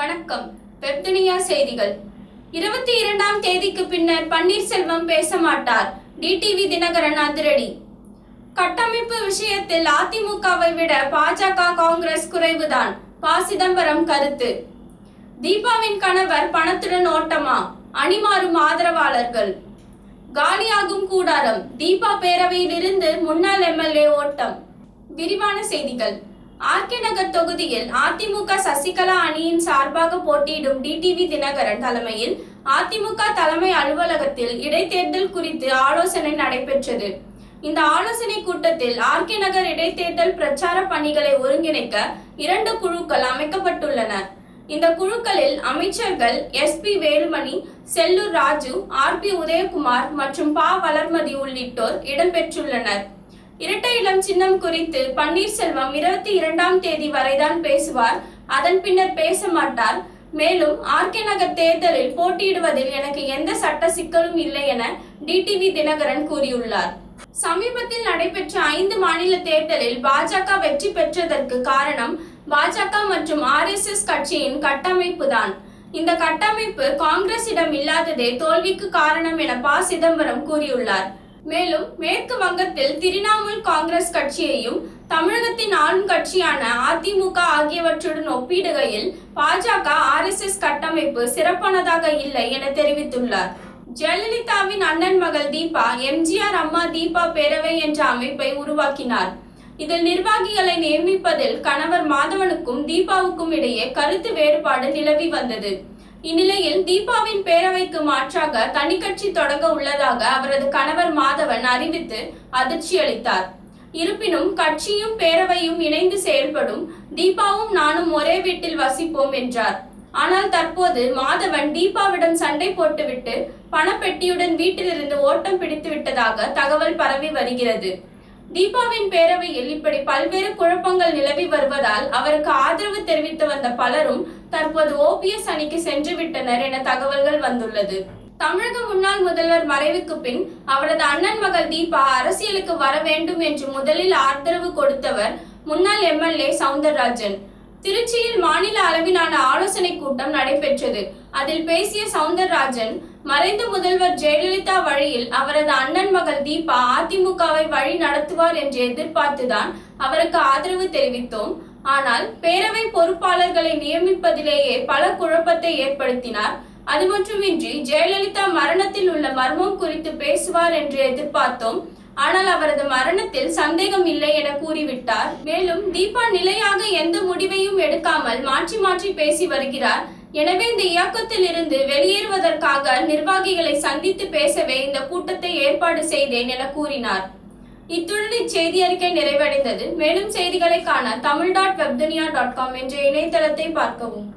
வணக்கம். வெப்துனியா செய்திகள். இருபத்தி இரண்டாம் தேதிக்கு பின்னர் பன்னீர்செல்வம் பேச மாட்டார் டிடிவி தினகரன் அதிரடி. கட்டமைப்பு விஷயத்தில் அதிமுகவை விட பாஜக காங்கிரஸ் குறைவுதான். ப. சிதம்பரம் கருத்து. தீபாவின் கணவர் பணத்துடன் ஓட்டமா? அணிமாறும் ஆதரவாளர்கள். காலியாகும் கூடாரம். தீபா பேரவையிலிருந்து முன்னாள் எம்எல்ஏ ஓட்டம். விரிவான செய்திகள். ஆர்கே நகர் தொகுதியில் அதிமுக சசிகலா அணியின் சார்பாக போட்டியிடும் டிடிவி தினகரன் தலைமையில் அதிமுக தலைமை அலுவலகத்தில் இடைத்தேர்தல் குறித்து ஆலோசனை நடைபெற்றது. இந்த ஆலோசனை கூட்டத்தில் ஆர்கே நகர் இடைத்தேர்தல் பிரச்சார பணிகளை ஒருங்கிணைக்க இரண்டு குழுக்கள் அமைக்கப்பட்டுள்ளன. இந்த குழுக்களில் அமைச்சர்கள் S P Velumani Sellur Raju R B Udhayakumar மற்றும் பா. வளர்மதி உள்ளிட்டோர் இடம்பெற்றுள்ளனர். இரட்டை இளம் சின்னம் குறித்து பன்னீர்செல்வம் இருபத்தி இரண்டாம் தேதி வரைதான் பேசுவார். அதன் பின்னர் பேச மாட்டார். மேலும் ஆர்கே நகர் தேர்தலில் போட்டியிடுவதில் எனக்கு எந்த சட்ட சிக்கலும் இல்லை என டிடிவி தினகரன் கூறியுள்ளார். சமீபத்தில் நடைபெற்ற ஐந்து மாநில தேர்தலில் பாஜக வெற்றி பெற்றதற்கு காரணம் பாஜக மற்றும் ஆர்எஸ்எஸ் கட்சியின் கட்டமைப்பு தான் இந்த கட்டமைப்பு காங்கிரசிடம் இல்லாததே தோல்விக்கு காரணம் என ப சிதம்பரம் கூறியுள்ளார். மேலும் மேற்கு வங்கத்தில் திரிணாமுல் காங்கிரஸ் கட்சியையும் தமிழகத்தின் ஆளும் கட்சியான அதிமுக ஆகியவற்றுடன் ஒப்பிடுகையில் பாஜக ஆர்எஸ்எஸ் கட்டமைப்பு சிறப்பானதாக இல்லை என தெரிவித்துள்ளார். ஜெயலலிதாவின் அண்ணன் மகள் தீபா எம்ஜிஆர் அம்மா தீபா பேரவை என்ற அமைப்பை உருவாக்கினார். இதில் நிர்வாகிகளை நியமிப்பதில் கணவர் மாதவனுக்கும் தீபாவுக்கும் இடையே கருத்து வேறுபாடு நிலவி வந்தது. இந்நிலையில் தீபாவின் பேரவைக்கு மாற்றாக தனி கட்சி தொடங்க உள்ளதாக அவரது கணவர் மாதவன் அறிவித்து அதிர்ச்சி அளித்தார். இருப்பினும் கட்சியும் பேரவையும் இணைந்து செயல்படும் தீபாவும் நானும் ஒரே வீட்டில் வசிப்போம் என்றார். ஆனால் தற்போது மாதவன் தீபாவிடம் சண்டை போட்டுவிட்டு பணப்பெட்டியுடன் வீட்டிலிருந்து ஓட்டம் பிடித்து விட்டதாக தகவல் பரவி வருகிறது. தீபாவின் பேரவையில் இப்படி பல்வேறு குழப்பங்கள் நிலவி வருவதால் அவருக்கு ஆதரவு தெரிவித்து வந்த பலரும் தற்போது ஓபிஎஸ் அணிக்கு சென்று விட்டனர் என தகவல்கள் வந்துள்ளது. தமிழக முன்னாள் முதல்வர் மறைவுக்கு பின் அவரது அண்ணன் மகள் தீபா அரசியலுக்கு வர வேண்டும் என்று முதலில் ஆதரவு கொடுத்தவர் முன்னாள் எம்எல்ஏ சவுந்தரராஜன். திருச்சியில் மாநில அளவிலான ஆலோசனை கூட்டம் நடைபெற்றது. அதில் பேசிய சவுந்தரராஜன் மறைந்த முதல்வர் ஜெயலலிதா வழியில் அவரது அண்ணன் மகள் தீபா அதிமுகவை வழி நடத்துவார் என்று எதிர்பார்த்துதான் அவருக்கு ஆதரவு தெரிவித்தோம். ஆனால் பேரவை பொறுப்பாளர்களை நியமிப்பதிலேயே பல குழப்பத்தை ஏற்படுத்தினார். அது மட்டுமின்றி ஜெயலலிதா மரணத்தில் உள்ள மர்மம் குறித்து பேசுவார் என்று எதிர்பார்த்தோம். ஆனால் அவரது மரணத்தில் சந்தேகம் இல்லை என கூறிவிட்டார். மேலும் தீபா நிலையாக எந்த முடிவையும் எடுக்காமல் மாற்றி மாற்றி பேசி வருகிறார். எனவே இந்த இயக்கத்தில் இருந்து வெளியேறுவதற்காக நிர்வாகிகளை சந்தித்து பேசவே இந்த கூட்டத்தை ஏற்பாடு செய்தேன் என கூறினார். இத்துடன் இச்செய்தி அறிக்கை நிறைவடைந்தது. மேலும் செய்திகளை காண Tamil dot Webdunia dot com என்ற இணையதளத்தை பார்க்கவும்.